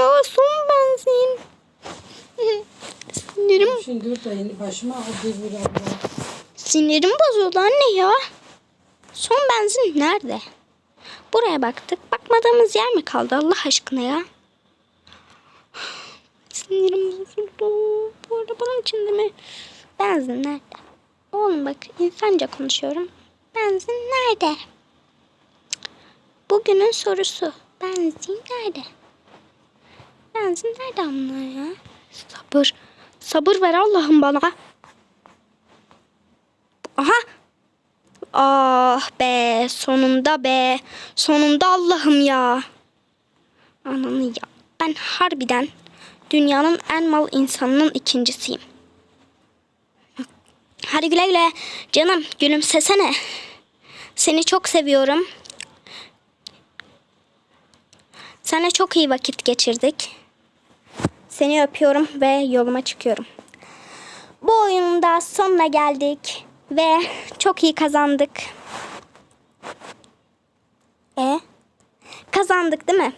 ya son benzin. Sinirim, Şimdi dur da yeni başıma abla. sinirim bozuldu anne ya. Son benzin nerede? Buraya baktık. Bakmadığımız yer mi kaldı Allah aşkına ya? Sinirim bozuldu. Bu arada bunun içinde mi? Benzin nerede? Oğlum bak insanca konuşuyorum. Benzin nerede? Bugünün sorusu. Benzin nerede? Benzin nerede anla ya? Sabır. Sabır ver Allah'ım bana. Aha. Ah be sonunda be. Sonunda Allah'ım ya. Ananı ya. Ben harbiden dünyanın en mal insanının ikincisiyim. Hadi güle güle. Canım gülümsesene. Seni çok seviyorum. Sana çok iyi vakit geçirdik. Seni öpüyorum ve yoluma çıkıyorum. Bu oyunun da sonuna geldik ve çok iyi kazandık. E kazandık değil mi?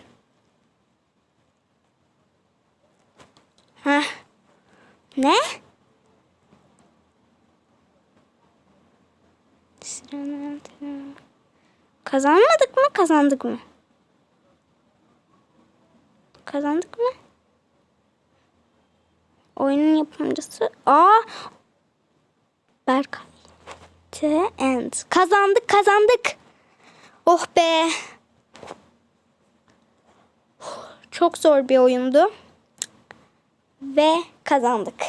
Ha? Ne? Kazanmadık mı? Kazandık mı? Kazandık mı? Oyunun yapımcısı. Aa! Berkay. The End. Kazandık kazandık. Oh be. Çok zor bir oyundu. Ve kazandık.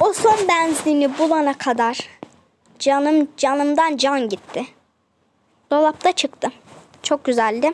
O son benzini bulana kadar canım canımdan can gitti. Dolapta çıktı. Çok güzeldi.